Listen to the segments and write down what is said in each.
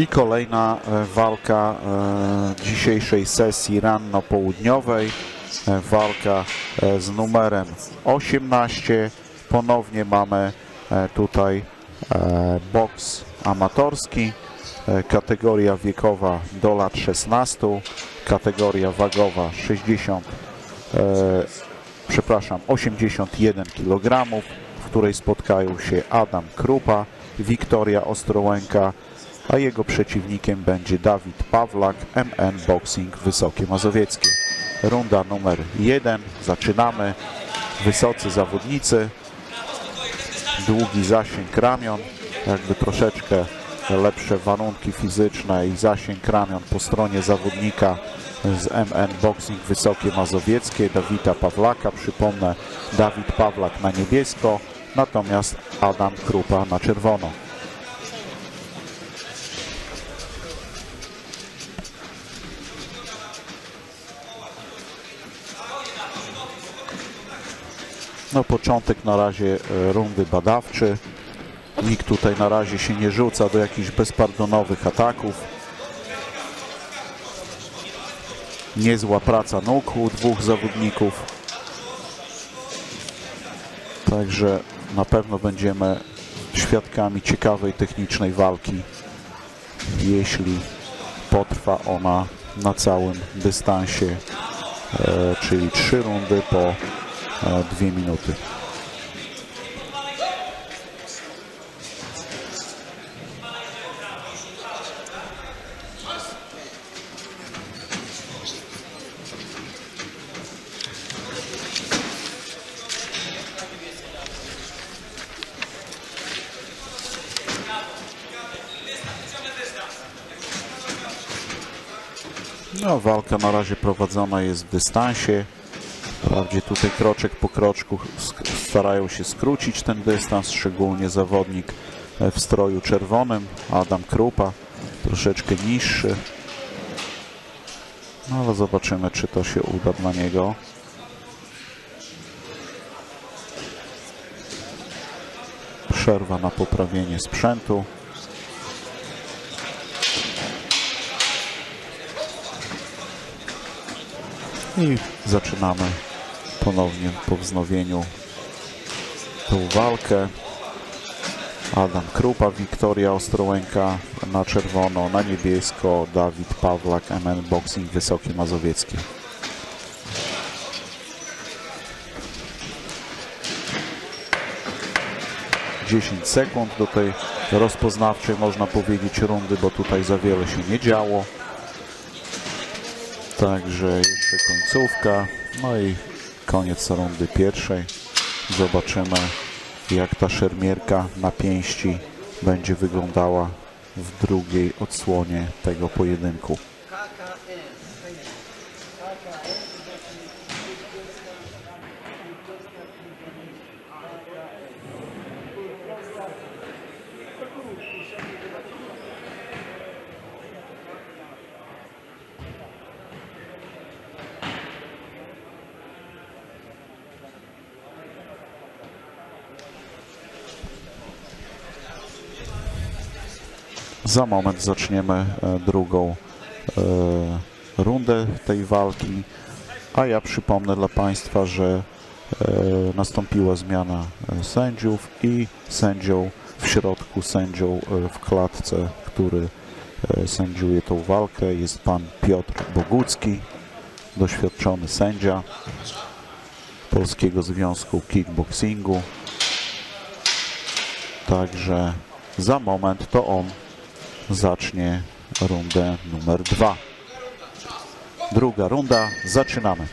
I kolejna e, walka e, dzisiejszej sesji ranno-południowej. E, Walka z numerem 18. Ponownie mamy tutaj boks amatorski. Kategoria wiekowa do lat 16. Kategoria wagowa 60 e, przepraszam, 81 kg, w której spotkają się Adam Krupa, Wiktoria Ostrołęka, a jego przeciwnikiem będzie Dawid Pawlak, MN Boxing Wysokie Mazowieckie. Runda numer 1, zaczynamy. Wysocy zawodnicy, długi zasięg ramion, jakby troszeczkę lepsze warunki fizyczne i zasięg ramion po stronie zawodnika z MN Boxing Wysokie Mazowieckie, Dawida Pawlaka. Przypomnę, Dawid Pawlak na niebiesko, natomiast Adam Krupa na czerwono. No początek na razie e, rundy badawczy. Nikt tutaj na razie się nie rzuca do jakichś bezpardonowych ataków. Niezła praca nóg u dwóch zawodników. Także na pewno będziemy świadkami ciekawej technicznej walki, jeśli potrwa ona na całym dystansie, e, czyli trzy rundy po dwie minuty. No, walka na razie prowadzona jest w dystansie. Wprawdzie tutaj kroczek po kroczku starają się skrócić ten dystans, szczególnie zawodnik e, w stroju czerwonym, Adam Krupa, troszeczkę niższy. No ale zobaczymy, czy to się uda dla niego. Przerwa na poprawienie sprzętu. I zaczynamy ponownie po wznowieniu tą walkę. Adam Krupa, Wiktoria Ostrołęka na czerwono, na niebiesko Dawid Pawlak, MN Boxing Wysokie Mazowieckie. Dziesięć sekund do tej rozpoznawczej, można powiedzieć, rundy, bo tutaj za wiele się nie działo. Także jeszcze końcówka. No i koniec rundy pierwszej. Zobaczymy, jak ta szermierka na pięści będzie wyglądała w drugiej odsłonie tego pojedynku. Za moment zaczniemy e, drugą e, rundę tej walki, a ja przypomnę dla Państwa, że e, nastąpiła zmiana sędziów i sędzią w środku, sędzią w klatce, który sędziuje tą walkę. Jest pan Piotr Bogucki, doświadczony sędzia Polskiego Związku Kickboxingu. Także za moment to on zacznie rundę numer dwa. Druga runda, zaczynamy.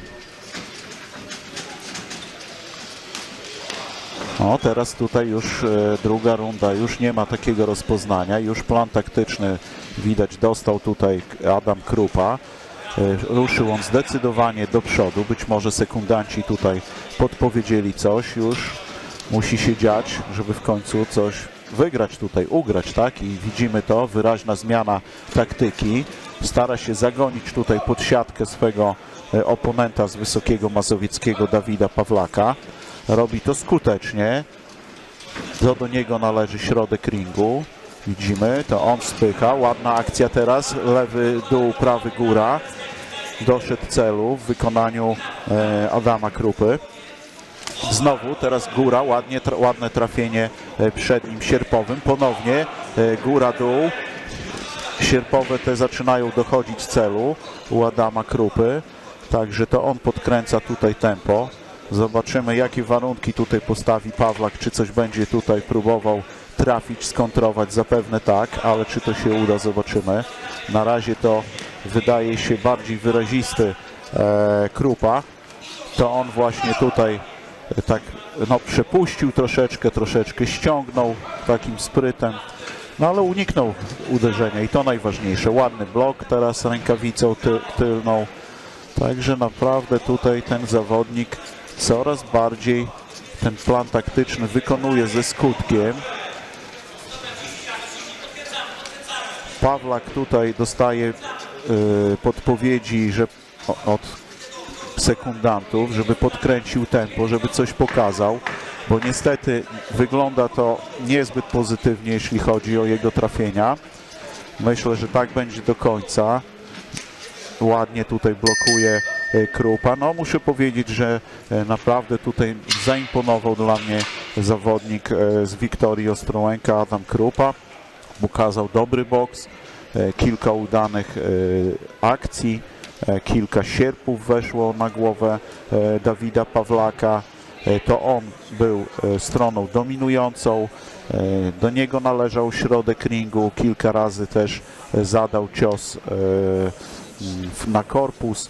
O, teraz tutaj już e, druga runda, już nie ma takiego rozpoznania, już plan taktyczny widać dostał tutaj Adam Krupa. E, ruszył on zdecydowanie do przodu, być może sekundanci tutaj podpowiedzieli coś, już musi się dziać, żeby w końcu coś wygrać tutaj, ugrać, tak? I widzimy to, wyraźna zmiana taktyki. Stara się zagonić tutaj pod siatkę swego e, oponenta z Wysokiego Mazowieckiego Dawida Pawlaka. Robi to skutecznie. To do niego należy środek ringu. Widzimy, to on spycha, ładna akcja teraz, lewy dół, prawy góra. Doszedł celu w wykonaniu e, Adama Krupy. Znowu teraz góra, ładnie, tra, ładne trafienie e, przednim sierpowym. Ponownie e, góra, dół. Sierpowe te zaczynają dochodzić celu u Adama Krupy. Także to on podkręca tutaj tempo. Zobaczymy jakie warunki tutaj postawi Pawlak, czy coś będzie tutaj próbował trafić, skontrować, zapewne tak, ale czy to się uda, zobaczymy. Na razie to wydaje się bardziej wyrazisty e, Krupa. To on właśnie tutaj tak no, przepuścił troszeczkę, troszeczkę ściągnął takim sprytem, no ale uniknął uderzenia i to najważniejsze. Ładny blok teraz rękawicą ty, tylną. Także naprawdę tutaj ten zawodnik coraz bardziej ten plan taktyczny wykonuje ze skutkiem. Pawlak tutaj dostaje y, podpowiedzi, że od sekundantów, żeby podkręcił tempo, żeby coś pokazał, bo niestety wygląda to niezbyt pozytywnie, jeśli chodzi o jego trafienia. Myślę, że tak będzie do końca. Ładnie tutaj blokuje e, Krupa. No muszę powiedzieć, że e, naprawdę tutaj zaimponował dla mnie zawodnik e, z Wiktorii Ostrołęka, Adam Krupa. Pokazał dobry boks, kilka udanych akcji, kilka sierpów weszło na głowę e, Dawida Pawlaka. E, To on był e, stroną dominującą. E, Do niego należał środek ringu. Kilka razy też e, zadał cios e, na korpus.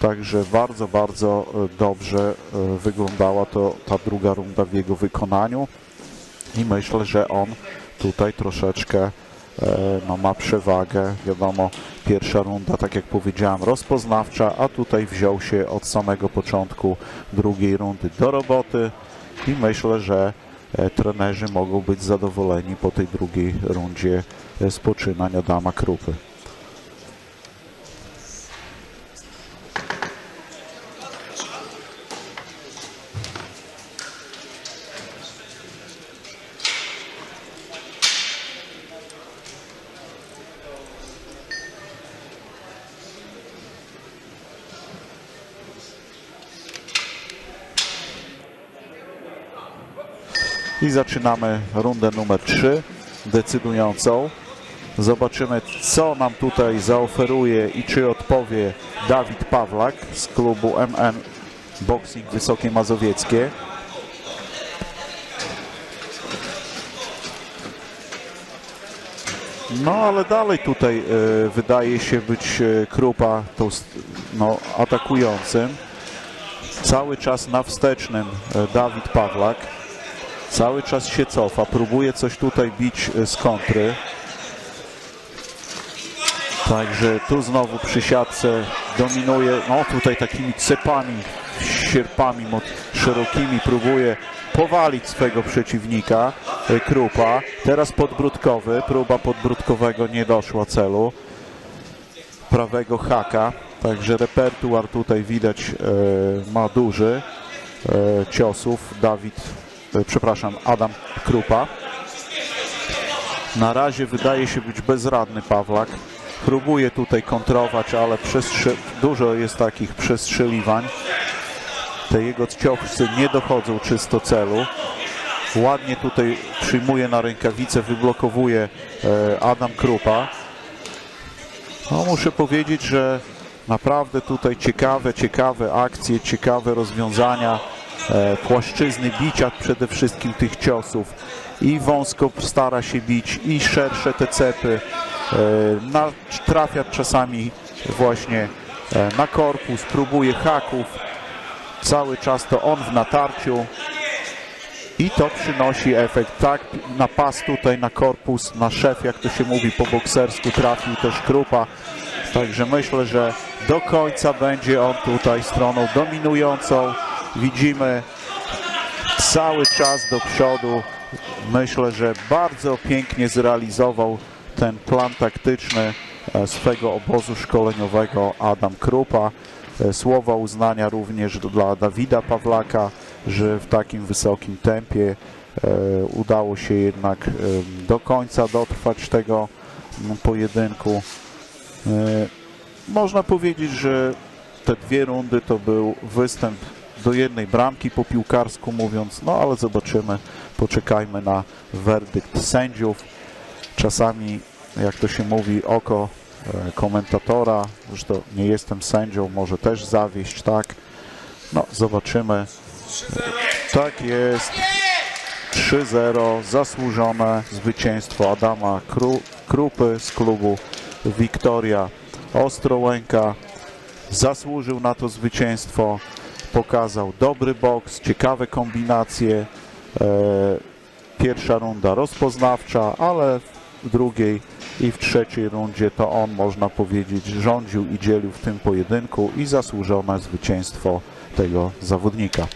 Także bardzo, bardzo e, dobrze e, wyglądała to ta druga runda w jego wykonaniu. I myślę, że on tutaj troszeczkę e, no, ma przewagę. Wiadomo, pierwsza runda, tak jak powiedziałem, rozpoznawcza, a tutaj wziął się od samego początku drugiej rundy do roboty i myślę, że e, trenerzy mogą być zadowoleni po tej drugiej rundzie e, spoczynań Adama Krupy. I zaczynamy rundę numer 3, decydującą. Zobaczymy, co nam tutaj zaoferuje i czy odpowie Dawid Pawlak z klubu MN Boxing Wysokie Mazowieckie. No ale dalej tutaj e, wydaje się być e, Krupa st- no, atakującym. Cały czas na wstecznym e, Dawid Pawlak. Cały czas się cofa, próbuje coś tutaj bić e, z kontry. Także tu znowu przy siatce dominuje, no tutaj takimi cepami, sierpami szerokimi próbuje powalić swego przeciwnika, e, Krupa. Teraz podbródkowy, próba podbródkowego nie doszła celu. Prawego haka, także repertuar tutaj widać e, ma duży ciosów. Dawid, przepraszam, Adam Krupa. Na razie wydaje się być bezradny Pawlak. Próbuje tutaj kontrować, ale dużo jest takich przestrzeliwań. Te jego ciosy nie dochodzą czysto celu. Ładnie tutaj przyjmuje na rękawicę, wyblokowuje e, Adam Krupa. No muszę powiedzieć, że naprawdę tutaj ciekawe, ciekawe akcje, ciekawe rozwiązania, płaszczyzny bicia przede wszystkim tych ciosów. I wąsko stara się bić, i szersze te cepy. E, trafia czasami właśnie e, na korpus, próbuje haków. Cały czas to on w natarciu. I to przynosi efekt. Tak, na pas tutaj, na korpus, na szef, jak to się mówi po boksersku, trafił też Krupa. Także myślę, że do końca będzie on tutaj stroną dominującą. Widzimy cały czas do przodu. Myślę, że bardzo pięknie zrealizował ten plan taktyczny e, swego obozu szkoleniowego Adam Krupa. E, Słowa uznania również dla Dawida Pawlaka, że w takim wysokim tempie e, udało się jednak do końca dotrwać tego pojedynku. Można powiedzieć, że te dwie rundy to był występ do jednej bramki po piłkarsku mówiąc, no ale zobaczymy, poczekajmy na werdykt sędziów. Czasami, jak to się mówi, oko e, komentatora, zresztą nie jestem sędzią, może też zawieść, tak? No, zobaczymy. Tak jest. 3-0, zasłużone zwycięstwo Adama Kru, Krupy z klubu Wiktoria Ostrołęka. Zasłużył na to zwycięstwo, pokazał dobry boks, ciekawe kombinacje. E, pierwsza runda rozpoznawcza, ale w drugiej i w trzeciej rundzie to on, można powiedzieć, rządził i dzielił w tym pojedynku i zasłużone zwycięstwo tego zawodnika.